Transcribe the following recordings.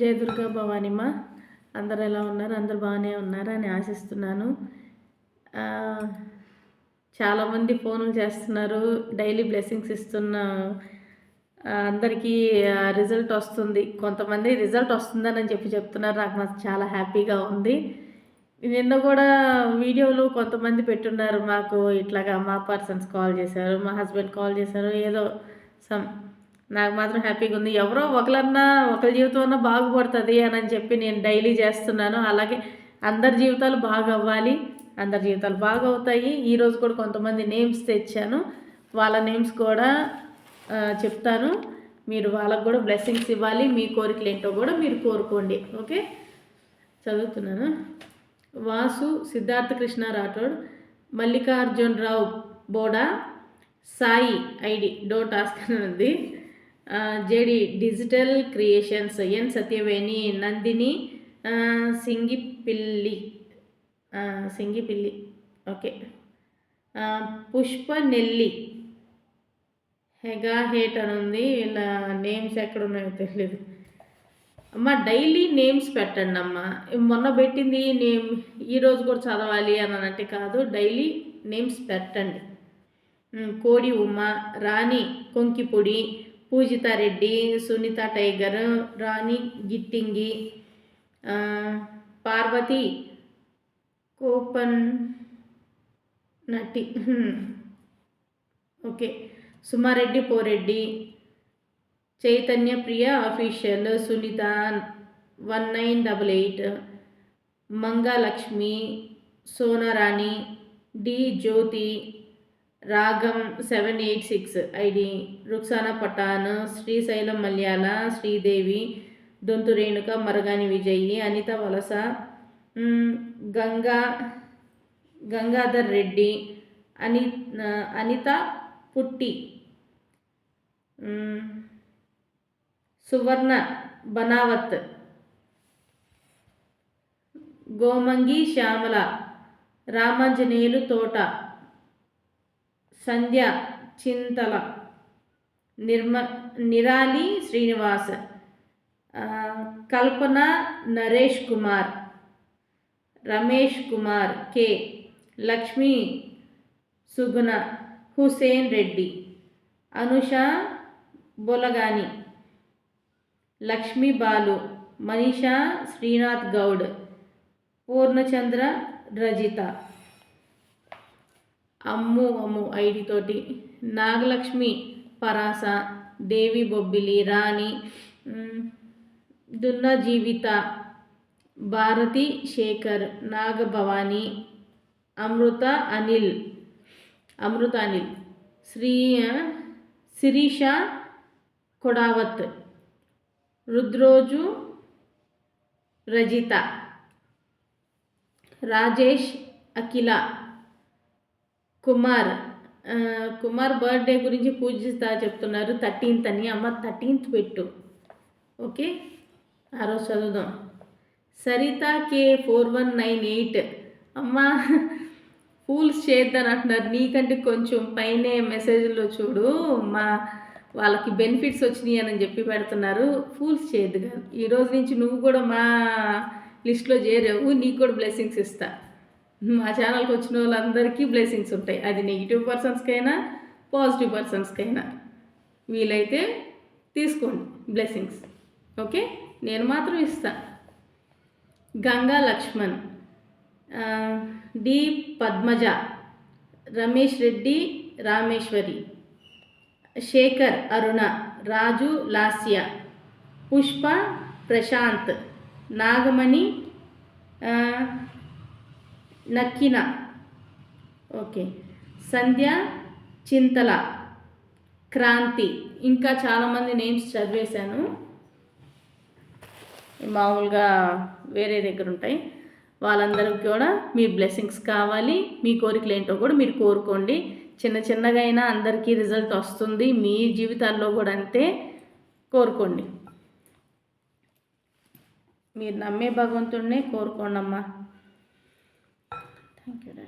జయ దుర్గా భవానిమ్మ అందరు ఎలా ఉన్నారు? అందరు బాగానే ఉన్నారు అని ఆశిస్తున్నాను. చాలామంది ఫోన్లు చేస్తున్నారు. డైలీ బ్లెస్సింగ్స్ ఇస్తున్న అందరికీ రిజల్ట్ వస్తుంది. కొంతమంది రిజల్ట్ వస్తుందని చెప్పి చెప్తున్నారు. నాకు మాకు చాలా హ్యాపీగా ఉంది. నిన్న కూడా వీడియోలు కొంతమంది పెట్టున్నారు. మాకు ఇట్లాగా మా పర్సన్స్ కాల్ చేశారు మా హస్బెండ్ కాల్ చేశారు. ఏదో సమ్ నాకు మాత్రం హ్యాపీగా ఉంది. ఎవరో ఒకరన్నా ఒకరి జీవితం అన్నా బాగుపడుతుంది అని చెప్పి నేను డైలీ చేస్తున్నాను. అలాగే అందరి జీవితాలు బాగా అవ్వాలి అందరి జీవితాలు బాగా అవుతాయి ఈరోజు కూడా కొంతమంది నేమ్స్ తెచ్చాను. వాళ్ళ నేమ్స్ కూడా చెప్తాను. మీరు వాళ్ళకు కూడా బ్లెస్సింగ్స్ ఇవ్వాలి. మీ కోరికలు ఏంటో కూడా మీరు కోరుకోండి. ఓకే? చదువుతున్నాను. Vasu Siddhartha Krishna Rathod Mallikarjun Rao Boda Sai ID. Don't ask అని ఉంది. ఆ, JD digital creations N Satyaveni Nandini Singipilli Singipilli okay. Pushpa Nelli హెగా హేట్ అని ఉంది ఇలా నేమ్స్ ఎక్కడ ఉన్నాయో తెలియదు అమ్మ డైలీ నేమ్స్ పెట్టండి అమ్మ. మొన్న పెట్టింది నేమ్ ఈరోజు కూడా చదవాలి అని అన్నట్టు కాదు డైలీ నేమ్స్ పెట్టండి. కోడి ఉమ్మ రాణి కొంకిపొడి పూజితారెడ్డి సునీత టైగర్ రాణి గిట్టింగి పార్వతి కోపన్ నటి. Okay. Suma Reddy Poreddy Chaitanya Priya official Sunitha one nine double eight Mangalakshmi Sonarani D Jyothi రాగం seven eight six ID. Ruksana Pathan Srisailam Malyala Sridevi Dontu Renuka Maragani Vijayi Anitha Valasa Ganga Gangadhar Reddy అని అనిత పుట్టి సువర్ణ బనావత్ గోమంగి శ్యామల రామాంజనేయులు తోట సంధ్య చింతల నిర్మ నిరాలి Srinivas Kalpana Naresh Kumar Ramesh Kumar K. Lakshmi Suguna Hussain Reddy Anusha బొలగాని లక్ష్మీ బాలు మనీషా శ్రీనాథ్ గౌడ్ పూర్ణచంద్ర రజిత. అమ్ము అమ్ము ఐడితోటి నాగలక్ష్మి పరాస దేవి బొబ్బిలి రాణి దున్న జీవిత భారతి శేఖర్ నాగభవాని అమృత అనిల్ అమృత అనిల్. శ్రీ శిరీష కొడావత్. రుద్రోజు రజిత. రాజేష్ అఖిల. కుమార్ కుమార్ బర్త్డే గురించి పూజిస్తా చెప్తున్నారు. థర్టీన్త్ అని. అమ్మ థర్టీన్త్ పెట్టు. ఓకే? ఆ రోజు చదువుదాం. Saritha K four one nine eight. అమ్మ ఫూల్స్ చేద్దాని అంటున్నారు. నీకంటే కొంచెం పైనే మెసేజ్లో చూడు. మా వాళ్ళకి బెనిఫిట్స్ వచ్చినాయి అని చెప్పి పెడుతున్నారు. ఫూల్స్ చేయద్దు కాదు. ఈరోజు నుంచి నువ్వు కూడా మా లిస్ట్లో చేరావు. నీకు కూడా బ్లెస్సింగ్స్ ఇస్తా. మా ఛానల్కి వచ్చిన వాళ్ళందరికీ బ్లెస్సింగ్స్ ఉంటాయి. అది నెగిటివ్ పర్సన్స్కైనా పాజిటివ్ పర్సన్స్కైనా వీలైతే తీసుకోండి బ్లెస్సింగ్స్ ఓకే? నేను మాత్రం ఇస్తా. గంగా లక్ష్మణ్. డి పద్మజ. రమేష్ రెడ్డి రామేశ్వరి. శేఖర్ అరుణ. రాజు లాస్య. పుష్ప ప్రశాంత్. నాగమణి. నక్కిన. ఓకే. సంధ్య చింతల క్రాంతి. ఇంకా చాలామంది నేమ్స్ చదివేశాను. మామూలుగా వేరే దగ్గర ఉంటాయి. వాళ్ళందరికీ కూడా మీ బ్లెస్సింగ్స్ కావాలి. మీ కోరికలు ఏంటో కూడా మీరు కోరుకోండి. చిన్న చిన్నగా అయినా అందరికీ రిజల్ట్ వస్తుంది. మీ జీవితాల్లో కూడా అంతే. కోరుకోండి. మీరు నమ్మే భగవంతుడినే కోరుకోండి అమ్మా thank you daddy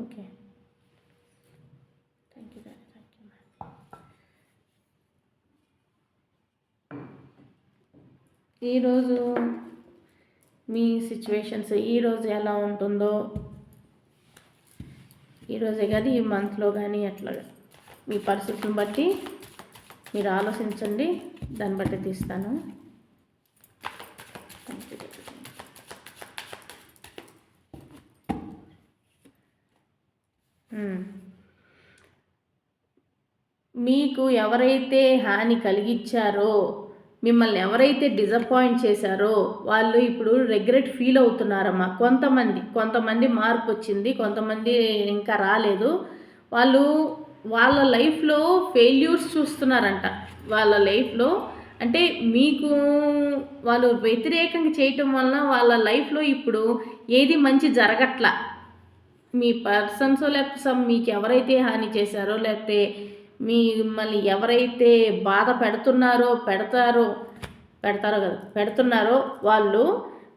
okay. Thank you thank you ఈరోజు మీ సిచ్యువేషన్స్ ఈరోజు ఎలా ఉంటుందో ఈరోజే కాదు ఈ మంత్లో కానీ అట్లా మీ పరిస్థితులను బట్టి మీరు ఆలోచించండి దాన్ని బట్టి తీస్తాను. మీకు ఎవరైతే హాని కలిగించారో మిమ్మల్ని ఎవరైతే డిసప్పాయింట్ చేశారో వాళ్ళు ఇప్పుడు రిగ్రెట్ ఫీల్ అవుతున్నారమ్మా. కొంతమంది కొంతమంది మార్పు వచ్చింది కొంతమంది ఇంకా రాలేదు. వాళ్ళు వాళ్ళ లైఫ్లో ఫెయిల్యూర్స్ చూస్తున్నారంట. వాళ్ళ లైఫ్లో అంటే మీకు వాళ్ళు వ్యతిరేకంగా చేయటం వలన వాళ్ళ లైఫ్లో ఇప్పుడు ఏది మంచి జరగట్ల. మీ పర్సన్స్ లేకపోతే మీకు ఎవరైతే హాని చేశారో లేకపోతే మిమ్మల్ని ఎవరైతే బాధ పెడుతున్నారో పెడతారో పెడతారో కదా పెడుతున్నారో వాళ్ళు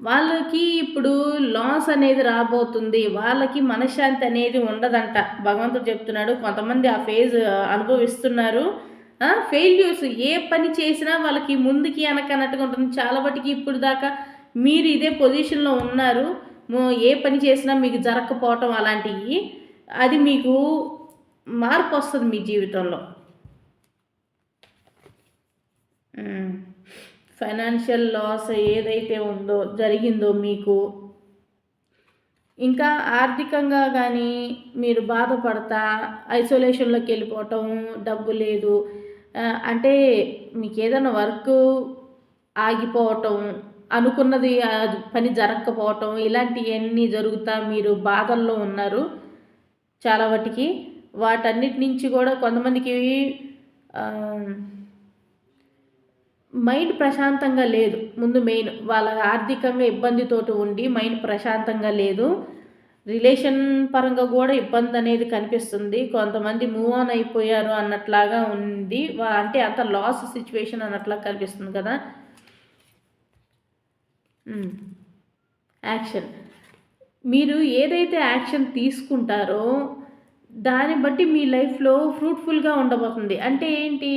వాళ్ళకి ఇప్పుడు లాస్ అనేది రాబోతుంది. వాళ్ళకి మనశ్శాంతి అనేది ఉండదంట. భగవంతుడు చెప్తున్నాడు కొంతమంది ఆ ఫేజ్ అనుభవిస్తున్నారు. ఫెయిల్యూర్స్ ఏ పని చేసినా వాళ్ళకి ముందుకి వెనకన్నట్టుగా ఉంటుంది. చాలా బట్టికి ఇప్పుడు దాకా మీరు ఇదే పొజిషన్లో ఉన్నారు. ఏ పని చేసినా మీకు జరగకపోవటం అలాంటివి. అది మీకు మార్పు వస్తుంది మీ జీవితంలో. ఫైనాన్షియల్ లాస్ ఏదైతే ఉందో జరిగిందో మీకు ఇంకా ఆర్థికంగా కానీ మీరు బాధపడతా ఐసోలేషన్లోకి వెళ్ళిపోవటం డబ్బు లేదు అంటే మీకు ఏదైనా వర్క్ ఆగిపోవటం అనుకున్నది పని జరగకపోవటం ఇలాంటివన్నీ జరుగుతా మీరు బాధల్లో ఉన్నారు. చాలా వాటికి వాటన్నిటి నుంచి కూడా కొంతమందికి మైండ్ ప్రశాంతంగా లేదు. ముందు మెయిన్ వాళ్ళ ఆర్థికంగా ఇబ్బందితోటి ఉండి మైండ్ ప్రశాంతంగా లేదు. రిలేషన్ పరంగా కూడా ఇబ్బంది అనేది కనిపిస్తుంది. కొంతమంది మూవ్ ఆన్ అయిపోయారు అన్నట్లాగా ఉంది. అంటే అంత లాస్ సిచ్యువేషన్ అన్నట్లా కనిపిస్తుంది కదా. యాక్షన్. మీరు ఏదైతే యాక్షన్ తీసుకుంటారో దాన్ని బట్టి మీ లైఫ్లో ఫ్రూట్ఫుల్గా ఉండబోతుంది. అంటే ఏంటి?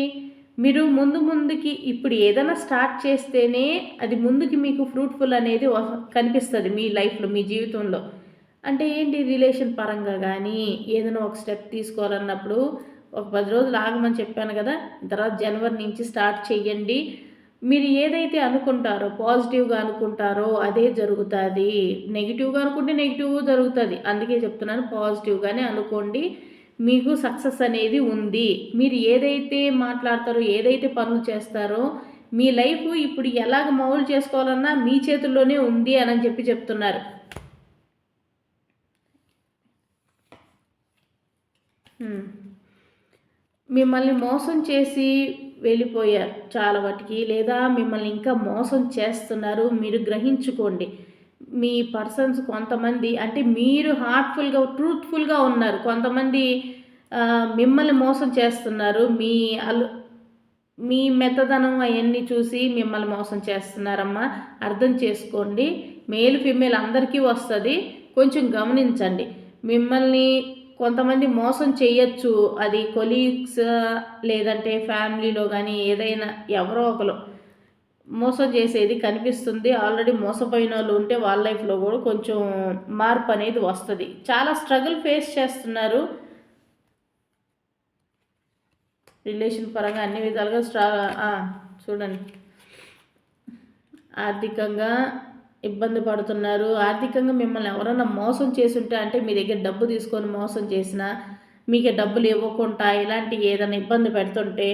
మీరు ముందు ముందుకి ఇప్పుడు ఏదైనా స్టార్ట్ చేస్తేనే అది ముందుకి మీకు ఫ్రూట్ఫుల్ అనేది కనిపిస్తుంది మీ లైఫ్లో మీ జీవితంలో. అంటే ఏంటి? రిలేషన్ పరంగా కానీ ఏదైనా ఒక స్టెప్ తీసుకోవాలన్నప్పుడు ఒక పది రోజులు ఆగమని చెప్పాను కదా తర్వాత జనవరి నుంచి స్టార్ట్ చేయండి మీరు ఏదైతే అనుకుంటారో పాజిటివ్గా అనుకుంటారో అదే జరుగుతుంది. నెగిటివ్గా అనుకుంటే నెగిటివ్ జరుగుతుంది. అందుకే చెప్తున్నాను పాజిటివ్గానే అనుకోండి మీకు సక్సెస్ అనేది ఉంది. మీరు ఏదైతే మాట్లాడతారో ఏదైతే పనులు చేస్తారో మీ లైఫ్ ఇప్పుడు ఎలాగ మౌలు చేసుకోవాలన్నా మీ చేతుల్లోనే ఉంది అని చెప్పి చెప్తున్నారు. మిమ్మల్ని మోసం చేసి వెళ్ళిపోయారు. చాలా వాటికి లేదా మిమ్మల్ని ఇంకా మోసం చేస్తున్నారు మీరు గ్రహించుకోండి. మీ పర్సన్స్ కొంతమంది అంటే మీరు హార్ట్ఫుల్గా ట్రూత్ఫుల్గా ఉన్నారు. కొంతమంది మిమ్మల్ని మోసం చేస్తున్నారు. మీ అలు మీ మెత్తదనం అవన్నీ చూసి మిమ్మల్ని మోసం చేస్తున్నారమ్మా. అర్థం చేసుకోండి. మేల్ ఫిమేల్ అందరికీ వస్తుంది. కొంచెం గమనించండి. మిమ్మల్ని కొంతమంది మోసం చేయొచ్చు అది కొలీగ్స్ లేదంటే ఫ్యామిలీలో కానీ ఏదైనా ఎవరో ఒకరు మోసం చేసేది కనిపిస్తుంది. ఆల్రెడీ మోసపోయిన వాళ్ళు ఉంటే వాళ్ళ లైఫ్లో కూడా కొంచెం మార్పు అనేది వస్తుంది. చాలా స్ట్రగుల్ ఫేస్ చేస్తున్నారు. రిలేషన్ పరంగా అన్ని విధాలుగా స్ట్రా చూడండి. ఆర్థికంగా ఇబ్బంది పడుతున్నారు. ఆర్థికంగా మిమ్మల్ని ఎవరైనా మోసం చేసుంటే అంటే మీ దగ్గర డబ్బు తీసుకొని మోసం చేసినా మీకు డబ్బులు ఇవ్వకుండా ఇలాంటి ఏదైనా ఇబ్బంది పెడుతుంటే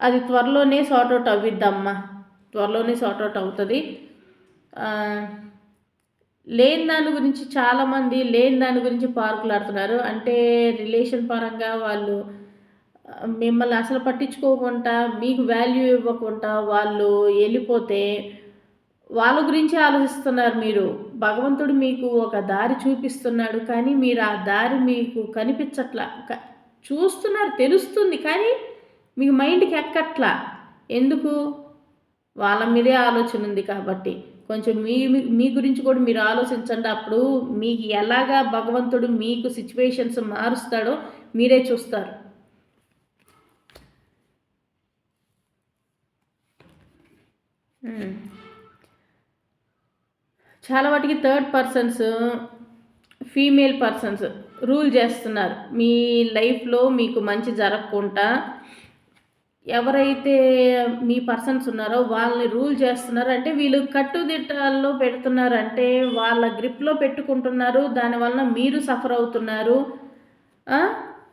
అది త్వరలోనే సార్ట్అవుట్ అవ్విద్దమ్మా. త్వరలోనే సార్ట్అవుట్ అవుతుంది. లేని దాని గురించి చాలామంది లేని దాని గురించి పార్కులాడుతున్నారు. అంటే రిలేషన్ పరంగా వాళ్ళు మిమ్మల్ని అసలు పట్టించుకోకుండా మీకు వాల్యూ ఇవ్వకుండా వాళ్ళు వెళ్ళిపోతే వాళ్ళ గురించి ఆలోచిస్తున్నారు మీరు. భగవంతుడు మీకు ఒక దారి చూపిస్తున్నాడు కానీ మీరు ఆ దారి మీకు కనిపించట్లా. చూస్తున్నారు తెలుస్తుంది కానీ మీకు మైండ్కి ఎక్కట్లా? ఎందుకు? వాళ్ళ మీదే ఆలోచన ఉంది కాబట్టి. కొంచెం మీ మీ గురించి కూడా మీరు ఆలోచించండి. అప్పుడు మీకు ఎలాగా భగవంతుడు మీకు సిచ్యువేషన్స్ మారుస్తాడో మీరే చూస్తారు. చాలా వాటికి third persons female persons rule చేస్తున్నారు. మీ లైఫ్లో మీకు మంచి జరగకుండా ఎవరైతే మీ పర్సన్స్ ఉన్నారో వాళ్ళని రూల్ చేస్తున్నారు. అంటే వీళ్ళు కట్టుదిట్టాల్లో పెడుతున్నారు. అంటే వాళ్ళ గ్రిప్లో పెట్టుకుంటున్నారు. దానివల్ల మీరు సఫర్ అవుతున్నారు.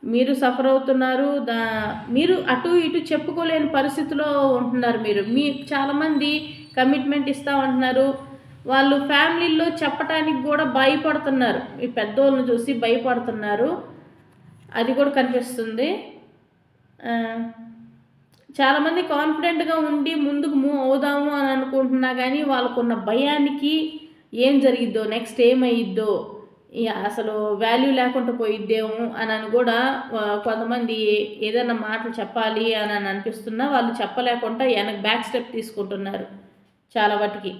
మీరు సఫర్ అవుతున్నారు. దా మీరు అటు ఇటు చెప్పుకోలేని పరిస్థితిలో ఉంటున్నారు మీరు. మీ చాలామంది కమిట్మెంట్ ఇస్తూ ఉంటున్నారు. వాళ్ళు ఫ్యామిలీలో చెప్పటానికి కూడా భయపడుతున్నారు. ఈ పెద్దోళ్ళని చూసి భయపడుతున్నారు. అది కూడా కనిపిస్తుంది. చాలామంది కాన్ఫిడెంట్గా ఉండి ముందుకు మూవ్ అవుదాము అని అనుకుంటున్నా కానీ వాళ్ళకున్న భయానికి ఏం జరిగిద్దో నెక్స్ట్ ఏమయ్యిద్దో అసలు వాల్యూ లేకుండా పోయిద్దేమో అని అని కూడా కొంతమంది ఏదైనా మాటలు చెప్పాలి అని అని అనిపిస్తున్నా వాళ్ళు చెప్పలేకుండా వెనక్కి బ్యాక్ స్టెప్ తీసుకుంటున్నారు. చాలా వాటికి.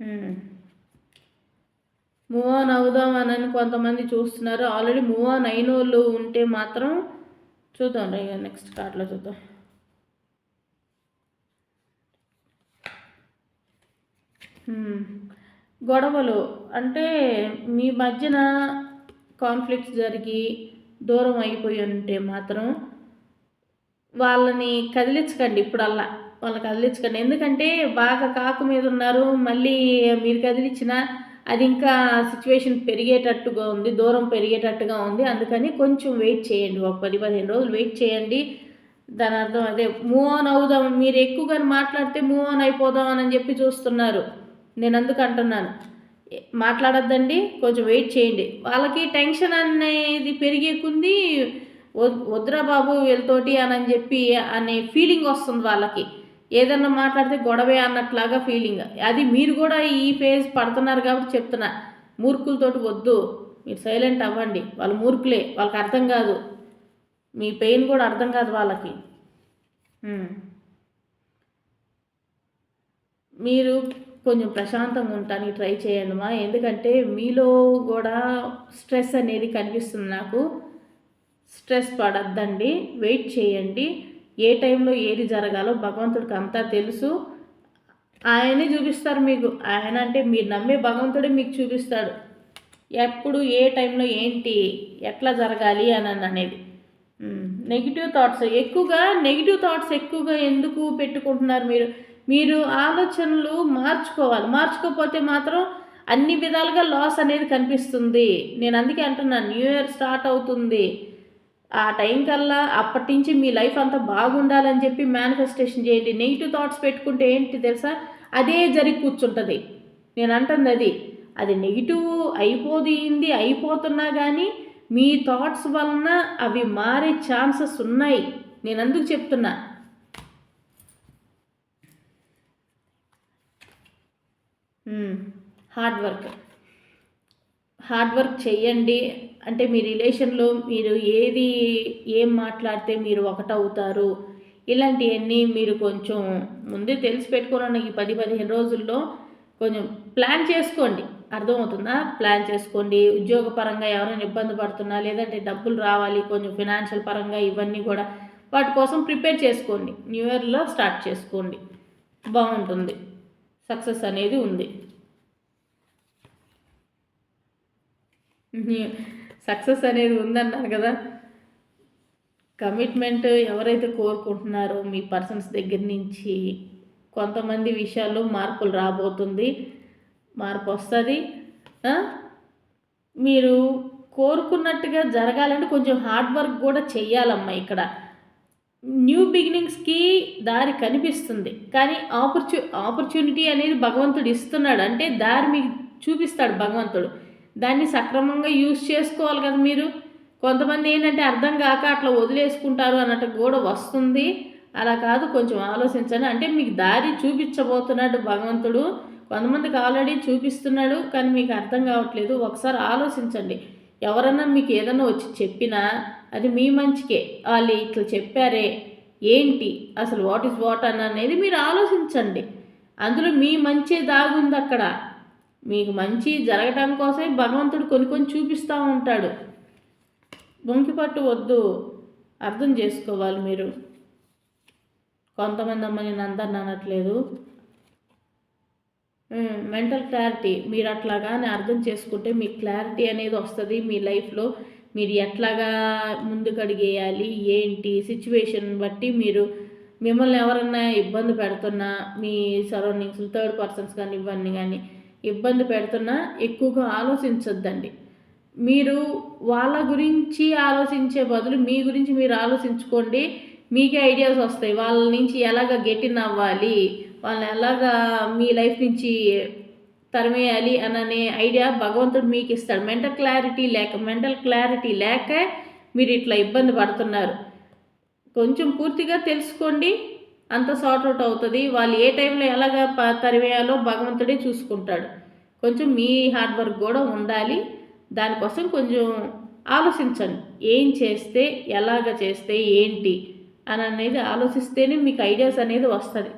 Hmm. మూవ్ ఆన్ అవుదాం అని కొంతమంది చూస్తున్నారు. ఆల్రెడీ మూవ్ ఆన్ అయిన వాళ్ళు ఉంటే మాత్రం చూద్దాం ఇక నెక్స్ట్ కార్డ్లో చూద్దాం. Hmm. గొడవలు అంటే మీ మధ్యన కాన్ఫ్లిక్ట్స్ జరిగి దూరం అయిపోయి ఉంటే మాత్రం వాళ్ళని కదిలించకండి ఇప్పుడల్లా. వాళ్ళు కదిలించకండి ఎందుకంటే బాగా కాకు మీద ఉన్నారు మళ్ళీ మీరు కదిలించిన అది ఇంకా సిచ్యువేషన్ పెరిగేటట్టుగా ఉంది దూరం పెరిగేటట్టుగా ఉంది. అందుకని కొంచెం వెయిట్ చేయండి. ఒక పది పదిహేను రోజులు వెయిట్ చేయండి. దాని అర్థం అదే. మూవ్ ఆన్ అవుదాం. మీరు ఎక్కువగా మాట్లాడితే మూవ్ ఆన్ అయిపోదాం అని చెప్పి చూస్తున్నారు. నేను అందుకు అంటున్నాను. మాట్లాడద్దండి. కొంచెం వెయిట్ చేయండి. వాళ్ళకి టెన్షన్ అనేది పెరిగేకుంది వద్దురా బాబు వీళ్ళతోటి అని చెప్పి అనే ఫీలింగ్ వస్తుంది వాళ్ళకి. ఏదన్నా మాట్లాడితే గొడవే అన్నట్లాగా ఫీలింగ్ అది మీరు కూడా ఈ ఫేజ్ పడుతున్నారు కాబట్టి చెప్తున్నా. మూర్ఖులతోటి వద్దు. మీరు సైలెంట్ అవ్వండి. వాళ్ళు మూర్ఖులే. వాళ్ళకి అర్థం కాదు. మీ పెయిన్ కూడా అర్థం కాదు వాళ్ళకి. మీరు కొంచెం ప్రశాంతంగా ఉండటానికి ట్రై చేయండి మా. ఎందుకంటే మీలో కూడా స్ట్రెస్ అనేది కనిపిస్తుంది నాకు. స్ట్రెస్ పడద్దండి. వెయిట్ చేయండి. ఏ టైంలో ఏది జరగాలో భగవంతుడికి అంతా తెలుసు. ఆయనే చూపిస్తారు మీకు. ఆయన అంటే మీరు నమ్మే భగవంతుడే మీకు చూపిస్తాడు. ఎప్పుడు ఏ టైంలో ఏంటి ఎట్లా జరగాలి అని అనేది. నెగిటివ్ థాట్స్ ఎక్కువగా నెగిటివ్ థాట్స్ ఎక్కువగా ఎందుకు పెట్టుకుంటున్నారు మీరు? మీరు ఆలోచనలు మార్చుకోవాలి. మార్చుకోకపోతే మాత్రం అన్ని విధాలుగా లాస్ అనేది కనిపిస్తుంది. నేను అందుకే అంటున్నాను. న్యూ ఇయర్ స్టార్ట్ అవుతుంది. ఆ టైం కల్లా అప్పటి నుంచి మీ లైఫ్ అంతా బాగుండాలని చెప్పి మేనిఫెస్టేషన్ చేయండి. నెగిటివ్ థాట్స్ పెట్టుకుంటే ఏంటి తెలుసా? అదే జరిగి కూర్చుంటుంది. నేను అంటుంది అది. అది నెగిటివ్ అయిపోయింది అయిపోతున్నా కానీ మీ థాట్స్ వలన అవి మారే ఛాన్సెస్ ఉన్నాయి. నేను అందుకు చెప్తున్నా. హార్డ్ వర్క్ హార్డ్ వర్క్ చెయ్యండి అంటే మీ రిలేషన్లో మీరు ఏది ఏం మాట్లాడితే మీరు ఒకటవుతారు? ఇలాంటివన్నీ మీరు కొంచెం ముందే తెలిసి పెట్టుకోవాలన్న ఈ పది పదిహేను రోజుల్లో కొంచెం ప్లాన్ చేసుకోండి. అర్థమవుతుందా? ప్లాన్ చేసుకోండి. ఉద్యోగపరంగా ఎవరైనా ఇబ్బంది పడుతున్నా లేదంటే డబ్బులు రావాలి కొంచెం ఫినాన్షియల్ పరంగా ఇవన్నీ కూడా వాటి కోసం ప్రిపేర్ చేసుకోండి. న్యూ ఇయర్లో స్టార్ట్ చేసుకోండి. బాగుంటుంది. సక్సెస్ అనేది ఉంది. సక్సెస్ అనేది ఉందన్నారు కదా. కమిట్మెంట్ ఎవరైతే కోరుకుంటున్నారో మీ పర్సన్స్ దగ్గర నుంచి కొంతమంది విషయాల్లో మార్పులు రాబోతుంది. మార్పు వస్తుంది. మీరు కోరుకున్నట్టుగా జరగాలంటే కొంచెం హార్డ్ వర్క్ కూడా చెయ్యాలమ్మా ఇక్కడ. న్యూ బిగినింగ్స్కి దారి కనిపిస్తుంది. కానీ ఆపర్చు ఆపర్చునిటీ అనేది భగవంతుడు ఇస్తున్నాడు. అంటే దారి మీకు చూపిస్తాడు భగవంతుడు. దాన్ని సక్రమంగా యూజ్ చేసుకోవాలి కదా మీరు. కొంతమంది ఏంటంటే అర్థం కాక అట్లా వదిలేసుకుంటారు అన్నట్టు కూడా వస్తుంది. అలా కాదు కొంచెం ఆలోచించండి. అంటే మీకు దారి చూపించబోతున్నాడు భగవంతుడు. కొంతమందికి ఆల్రెడీ చూపిస్తున్నాడు కానీ మీకు అర్థం కావట్లేదు. ఒకసారి ఆలోచించండి. ఎవరన్నా మీకు ఏదన్నా వచ్చి చెప్పినా అది మీ మంచికే. వాళ్ళు ఇట్లా చెప్పారే ఏంటి అసలు వాట్ ఈస్ వాట్ అని అనేది మీరు ఆలోచించండి. అందులో మీ మంచి దాగుంది అక్కడ. మీకు మంచి జరగటం కోసమే భగవంతుడు కొన్ని కొన్ని చూపిస్తూ ఉంటాడు. పట్టు వద్దు. అర్థం చేసుకోవాలి మీరు. కొంతమంది అమ్మ నేను అందరిని అనట్లేదు. Mental clarity. మీరు అట్లాగానే అర్థం చేసుకుంటే మీ క్లారిటీ అనేది వస్తుంది మీ లైఫ్లో. మీరు ఎట్లాగా ముందుకు అడిగేయాలి ఏంటి సిచ్యువేషన్ బట్టి మీరు మిమ్మల్ని ఎవరన్నా ఇబ్బంది పెడుతున్నా మీ సరౌండింగ్స్ థర్డ్ పర్సన్స్ కానీ కానీ ఇబ్బంది పెడుతున్నా ఎక్కువగా ఆలోచించొద్దండి. మీరు వాళ్ళ గురించి ఆలోచించే బదులు మీ గురించి మీరు ఆలోచించుకోండి. మీకే ఐడియాస్ వస్తాయి. వాళ్ళ నుంచి ఎలాగ గెటిన్ అవ్వాలి? వాళ్ళని ఎలాగా మీ లైఫ్ నుంచి తరిమేయాలి అననే ఐడియా భగవంతుడు మీకు ఇస్తాడు మెంటల్ క్లారిటీ లేక మెంటల్ క్లారిటీ లేక మీరు ఇట్లా ఇబ్బంది పడుతున్నారు. కొంచెం పూర్తిగా తెలుసుకోండి. అంత సార్ట్ అవుట్ అవుతుంది. వాళ్ళు ఏ టైంలో ఎలాగ తరివేయాలో భగవంతుడే చూసుకుంటాడు. కొంచెం మీ హార్డ్ వర్క్ కూడా ఉండాలి. దానికోసం కొంచెం ఆలోచించండి. ఏం చేస్తే ఎలాగ చేస్తే ఏంటి అని అనేది ఆలోచిస్తేనే మీకు ఐడియాస్ అనేది వస్తుంది.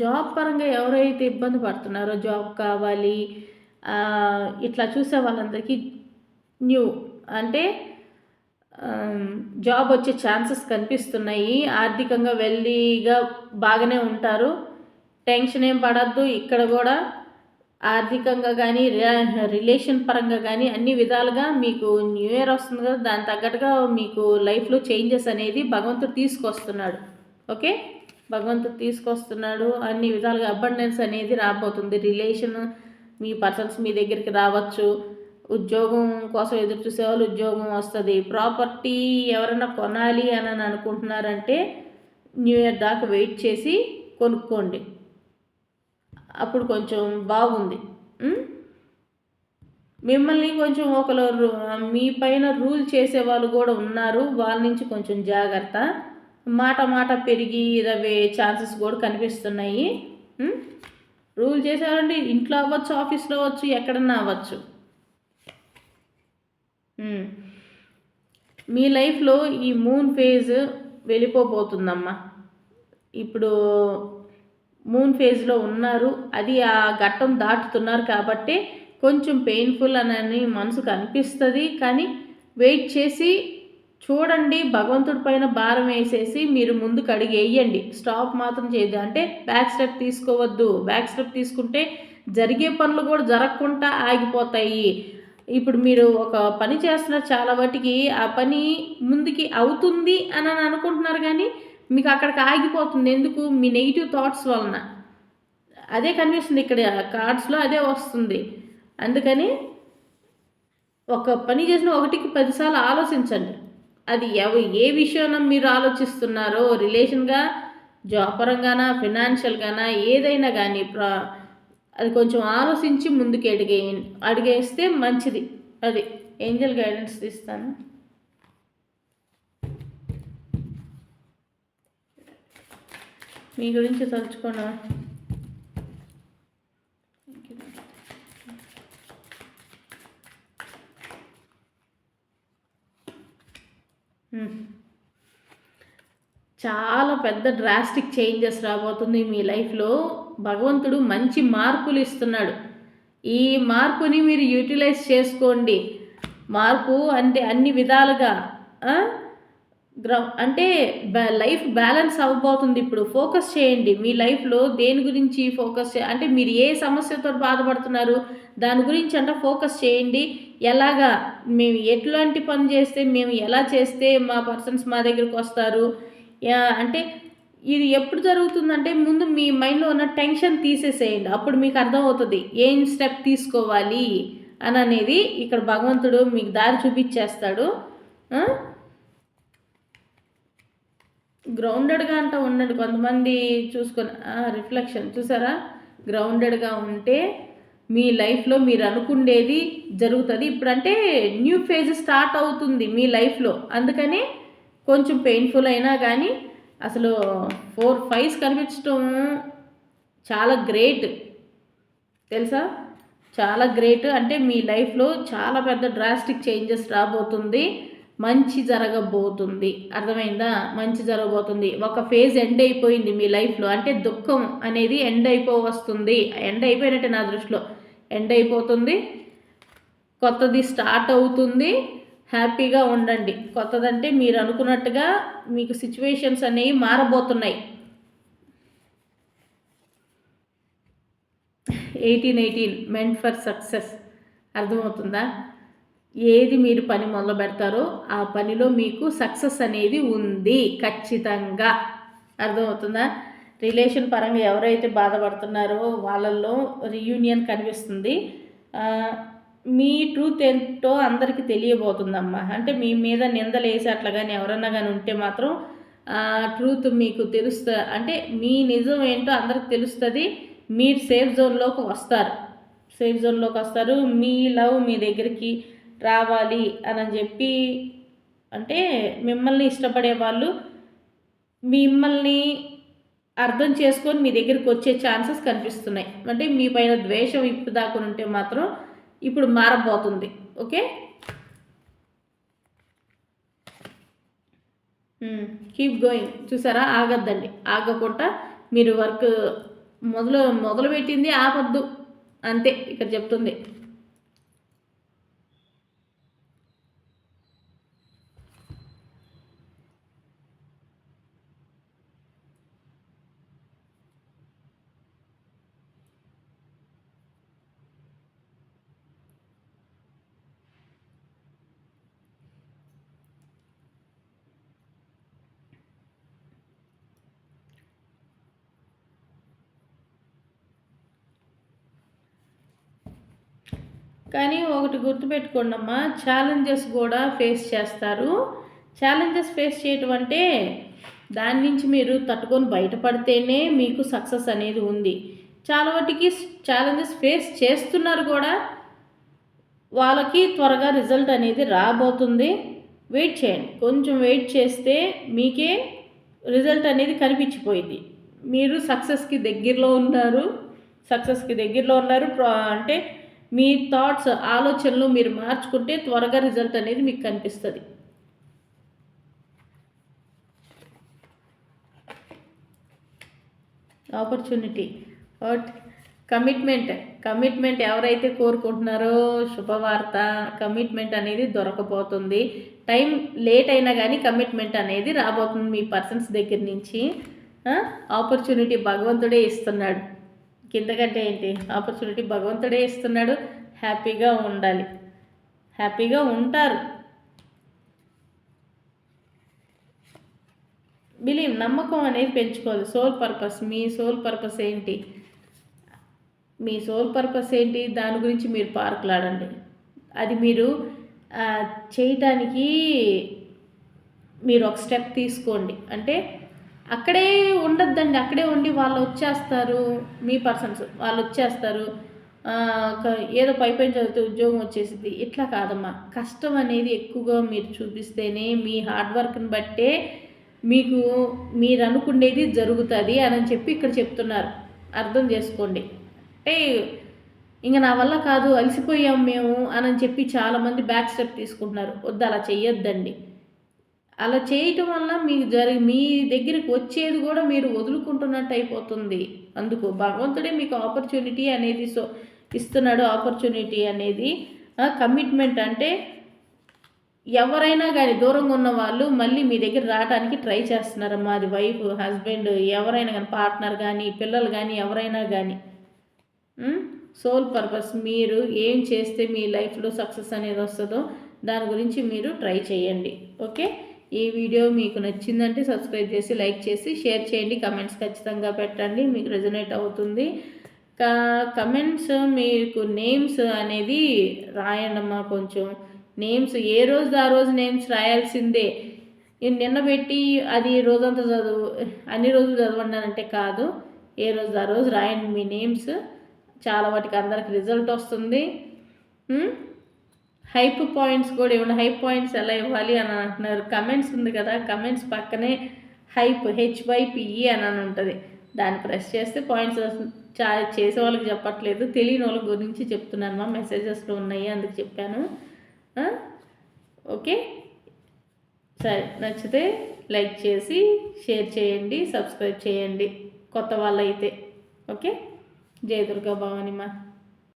జాబ్ పరంగా ఎవరైతే ఇబ్బంది పడుతున్నారో జాబ్ కావాలి ఇట్లా చూసే వాళ్ళందరికీ న్యూ. అంటే జాబ్ వచ్చే ఛాన్సెస్ కనిపిస్తున్నాయి. ఆర్థికంగా వెళ్ళిగా బాగానే ఉంటారు. టెన్షన్ ఏం పడద్దు. ఇక్కడ కూడా ఆర్థికంగా కానీ రిలేషన్ పరంగా కానీ అన్ని విధాలుగా మీకు న్యూ ఇయర్ వస్తుంది కదా దాని తగ్గట్టుగా మీకు లైఫ్లో చేంజెస్ అనేది భగవంతుడు తీసుకొస్తున్నాడు. ఓకే? భగవంతుడు తీసుకొస్తున్నాడు. అన్ని విధాలుగా అబండెన్స్ అనేది రాబోతుంది. రిలేషన్ మీ పర్సన్స్ మీ దగ్గరికి రావచ్చు. ఉద్యోగం కోసం ఎదురు చూసే వాళ్ళు ఉద్యోగం వస్తుంది. ప్రాపర్టీ ఎవరైనా కొనాలి అని అనుకుంటున్నారంటే న్యూ ఇయర్ దాకా వెయిట్ చేసి కొనుక్కోండి. అప్పుడు కొంచెం బాగుంది. మిమ్మల్ని కొంచెం ఒకరు మీ పైన రూల్ చేసే వాళ్ళు కూడా ఉన్నారు. వాళ్ళ నుంచి కొంచెం జాగ్రత్త. మాట మాట పెరిగి ఇదవే ఛాన్సెస్ కూడా కనిపిస్తున్నాయి. రూల్ చేశారండి. ఇంట్లో అవ్వచ్చు ఆఫీస్లో అవ్వచ్చు ఎక్కడన్నా అవ్వచ్చు. మీ లైఫ్లో ఈ మూన్ ఫేజ్ వెళ్ళిపోబోతుందమ్మా. ఇప్పుడు మూన్ ఫేజ్లో ఉన్నారు. అది ఆ ఘట్టం దాటుతున్నారు కాబట్టి కొంచెం పెయిన్ఫుల్ అని మనసుకు అనిపిస్తుంది. కానీ వెయిట్ చేసి చూడండి భగవంతుడి పైన భారం వేసేసి మీరు ముందుకు అడిగి వేయండి. స్టాప్ మాత్రం చేయదు అంటే బ్యాక్ స్టెప్ తీసుకోవద్దు. బ్యాక్ స్టెప్ తీసుకుంటే జరిగే పనులు కూడా జరగకుండా ఆగిపోతాయి. ఇప్పుడు మీరు ఒక పని చేస్తున్నారు చాలా వాటికి ఆ పని ముందుకి అవుతుంది అని అనుకుంటున్నారు కానీ మీకు అక్కడికి ఆగిపోతుంది. ఎందుకు? మీ నెగిటివ్ థాట్స్ వలన. అదే కనిపిస్తుంది ఇక్కడ కార్డ్స్లో అదే వస్తుంది. అందుకని ఒక పని చేసిన ఒకటికి పదిసార్లు ఆలోచించండి. అది ఎవ ఏ విషయంలో మీరు ఆలోచిస్తున్నారో రిలేషన్గా జాబ్ పరంగానా ఫినాన్షియల్గానా ఏదైనా కానీ ప్రా అది కొంచెం ఆలోచించి ముందుకు అడిగే అడిగేస్తే మంచిది. అది ఏంజల్ గైడెన్స్ ఇస్తాను మీ గురించి తలుచుకోనా? చాలా పెద్ద డ్రాస్టిక్ చేంజెస్ రాబోతుంది మీ లైఫ్లో భగవంతుడు మంచి మార్పులు ఇస్తున్నాడు. ఈ మార్పుని మీరు యూటిలైజ్ చేసుకోండి. మార్పు అంటే అన్ని విధాలుగా గ్రౌ అంటే లైఫ్ బ్యాలెన్స్ అవ్వబోతుంది. ఇప్పుడు ఫోకస్ చేయండి. మీ లైఫ్లో దేని గురించి ఫోకస్ చే అంటే మీరు ఏ సమస్యతో బాధపడుతున్నారు దాని గురించి అంటే ఫోకస్ చేయండి. ఎలాగా మేము ఎట్లాంటి పని చేస్తే మేము ఎలా చేస్తే మా పర్సన్స్ మా దగ్గరికి వస్తారు? అంటే ఇది ఎప్పుడు జరుగుతుందంటే ముందు మీ మైండ్లో ఉన్న టెన్షన్ తీసేసేయండి. అప్పుడు మీకు అర్థమవుతుంది. ఏం స్టెప్ తీసుకోవాలి? అని అనేది ఇక్కడ భగవంతుడు మీకు దారి చూపించేస్తాడు. గ్రౌండెడ్గా అంట ఉండండి కొంతమంది చూసుకొని రిఫ్లెక్షన్ చూసారా? గ్రౌండెడ్గా ఉంటే మీ లైఫ్లో మీరు అనుకుండేది జరుగుతుంది. ఇప్పుడంటే న్యూ ఫేజ్ స్టార్ట్ అవుతుంది మీ లైఫ్లో. అందుకని కొంచెం పెయిన్ఫుల్ అయినా కానీ అసలు ఫోర్ ఫైవ్స్ కనిపించడం చాలా గ్రేట్. తెలుసా? చాలా గ్రేట్. అంటే మీ లైఫ్లో చాలా పెద్ద డ్రాస్టిక్ చేంజెస్ రాబోతుంది. మంచి జరగబోతుంది. అర్థమైందా? మంచి జరగబోతుంది. ఒక ఫేజ్ ఎండ్ అయిపోయింది మీ లైఫ్లో. అంటే దుఃఖం అనేది ఎండ్ అయిపో వస్తుంది. ఎండ్ అయిపోయినట్టే నా దృష్టిలో. ఎండ్ అయిపోతుంది. కొత్తది స్టార్ట్ అవుతుంది. హ్యాపీగా ఉండండి. కొత్తదంటే మీరు అనుకున్నట్టుగా మీకు సిచ్యువేషన్స్ అనేవి మారబోతున్నాయి. Eighteen eighteen. Meant for success. అర్థమవుతుందా? ఏది మీరు పని మొదలు పెడతారో ఆ పనిలో మీకు సక్సెస్ అనేది ఉంది ఖచ్చితంగా. అర్థమవుతుందా? రిలేషన్ పరంగా ఎవరైతే బాధపడుతున్నారో వాళ్ళల్లో రీయూనియన్ కనిపిస్తుంది. మీ ట్రూత్ ఏంటో అందరికీ తెలియబోతుందమ్మా. అంటే మీ మీద నిందలేసి అట్లా కానీ ఎవరన్నా కానీ ఉంటే మాత్రం ట్రూత్ మీకు తెలుస్తా అంటే మీ నిజం ఏంటో అందరికి తెలుస్తుంది. మీరు సేఫ్ జోన్లోకి వస్తారు. సేఫ్ జోన్లోకి వస్తారు. మీ లవ్ మీ దగ్గరికి రావాలి అని చెప్పి అంటే మిమ్మల్ని ఇష్టపడే వాళ్ళు మిమ్మల్ని అర్థం చేసుకొని మీ దగ్గరికి వచ్చే ఛాన్సెస్ కనిపిస్తున్నాయి. అంటే మీ పైన ద్వేషం ఇప్పుడు దాకా ఉంటే మాత్రం ఇప్పుడు మారబోతుంది. ఓకే? కీప్ గోయింగ్ చూసారా? ఆగద్దండి. ఆగకుండా మీరు వర్క్ మొదలు మొదలు పెట్టింది ఆపద్దు. అంతే. ఇక్కడ చెప్తుంది. కానీ ఒకటి గుర్తుపెట్టుకోండి అమ్మా ఛాలెంజెస్ కూడా ఫేస్ చేస్తారు. ఛాలెంజెస్ ఫేస్ చేయటం అంటే దాని నుంచి మీరు తట్టుకొని బయటపడితేనే మీకు సక్సెస్ అనేది ఉంది. చాలా వాటికి ఛాలెంజెస్ ఫేస్ చేస్తున్నారు కూడా వాళ్ళకి త్వరగా రిజల్ట్ అనేది రాబోతుంది. వెయిట్ చేయండి. కొంచెం వెయిట్ చేస్తే మీకే రిజల్ట్ అనేది కనిపించిపోయింది. మీరు సక్సెస్కి దగ్గరలో ఉన్నారు. సక్సెస్కి దగ్గరలో ఉన్నారు. అంటే మీ థాట్స్ ఆలోచనలు మీరు మార్చుకుంటే త్వరగా రిజల్ట్ అనేది మీకు కనిపిస్తుంది. ఆపర్చునిటీ వాట్ కమిట్మెంట్ కమిట్మెంట్ ఎవరైతే కోరుకుంటున్నారో శుభవార్త కమిట్మెంట్ అనేది దొరకబోతుంది. టైం లేట్ అయినా కానీ కమిట్మెంట్ అనేది రాబోతుంది మీ పర్సన్స్ దగ్గర నుంచి. ఆపర్చునిటీ భగవంతుడే ఇస్తున్నాడు. కిందకంటే ఏంటి? ఆపర్చునిటీ భగవంతుడే ఇస్తున్నాడు. హ్యాపీగా ఉండాలి. హ్యాపీగా ఉంటారు. బిలీవ్ నమ్మకం అనేది పెంచుకోవాలి. సోల్ పర్పస్ మీ సోల్ పర్పస్ ఏంటి? మీ సోల్ పర్పస్ ఏంటి? దాని గురించి మీరు పార్కులాడండి అది మీరు చేయటానికి మీరు ఒక స్టెప్ తీసుకోండి. అంటే అక్కడే ఉండొద్దండి అక్కడే ఉండి వాళ్ళు వచ్చేస్తారు మీ పర్సన్స్ వాళ్ళు వచ్చేస్తారు. ఏదో పై పైన చదివితే ఉద్యోగం వచ్చేసింది ఇట్లా కాదమ్మా. కష్టం అనేది ఎక్కువగా మీరు చూపిస్తేనే మీ హార్డ్ వర్క్ని బట్టే మీకు మీరు అనుకునేది జరుగుతుంది అని చెప్పి ఇక్కడ చెప్తున్నారు. అర్థం చేసుకోండి. అంటే ఇంకా నా వల్ల కాదు అలసిపోయాం మేము అని చెప్పి చాలామంది బ్యాక్ స్టెప్ తీసుకుంటున్నారు. వద్దు అలా చెయ్యొద్దండి. అలా చేయటం వల్ల మీకు జరిగి మీ దగ్గరికి వచ్చేది కూడా మీరు వదులుకుంటున్నట్టు అయిపోతుంది. అందుకు భగవంతుడే మీకు ఆపర్చునిటీ అనేది సో ఇస్తున్నాడు. ఆపర్చునిటీ అనేది కమిట్మెంట్ అంటే ఎవరైనా కానీ దూరంగా ఉన్న వాళ్ళు మళ్ళీ మీ దగ్గర రావడానికి ట్రై చేస్తున్నారమ్మా. అది వైఫ్ హస్బెండ్ ఎవరైనా కానీ పార్ట్నర్ కానీ పిల్లలు కానీ ఎవరైనా కానీ. సోల్ పర్పస్ మీరు ఏం చేస్తే మీ లైఫ్లో సక్సెస్ అనేది వస్తుందో దాని గురించి మీరు ట్రై చేయండి. ఓకే ఈ వీడియో మీకు నచ్చిందంటే సబ్స్క్రైబ్ చేసి లైక్ చేసి షేర్ చేయండి. కమెంట్స్ ఖచ్చితంగా పెట్టండి. మీకు రెజనేట్ అవుతుంది. కమెంట్స్ మీకు నేమ్స్ అనేది రాయండమ్మా కొంచెం. నేమ్స్ ఏ రోజు ఆ రోజు నేమ్స్ రాయాల్సిందే. నిన్న పెట్టి అది రోజంతా చదువు అన్ని రోజులు చదవండి కాదు. ఏ రోజు ఆ రోజు రాయండి మీ నేమ్స్ చాలా వాటికి అందరికి రిజల్ట్ వస్తుంది. హైప్ పాయింట్స్ కూడా ఇవ్వండి హైప్ పాయింట్స్ ఎలా ఇవ్వాలి అని అంటున్నారు. కమెంట్స్ ఉంది కదా కమెంట్స్ పక్కనే హైప్ హెచ్వైపిఈ అని ఉంటుంది. దాన్ని ప్రెస్ చేస్తే పాయింట్స్ చా చేసే వాళ్ళకి చెప్పట్లేదు. తెలియని వాళ్ళ గురించి చెప్తున్నాను మా మెసేజెస్లో ఉన్నాయి అందుకు చెప్పాను. ఓకే? సరే నచ్చితే లైక్ చేసి షేర్ చేయండి సబ్స్క్రైబ్ చేయండి. కొత్త వాళ్ళైతే ఓకే? జయ దుర్గా భవాని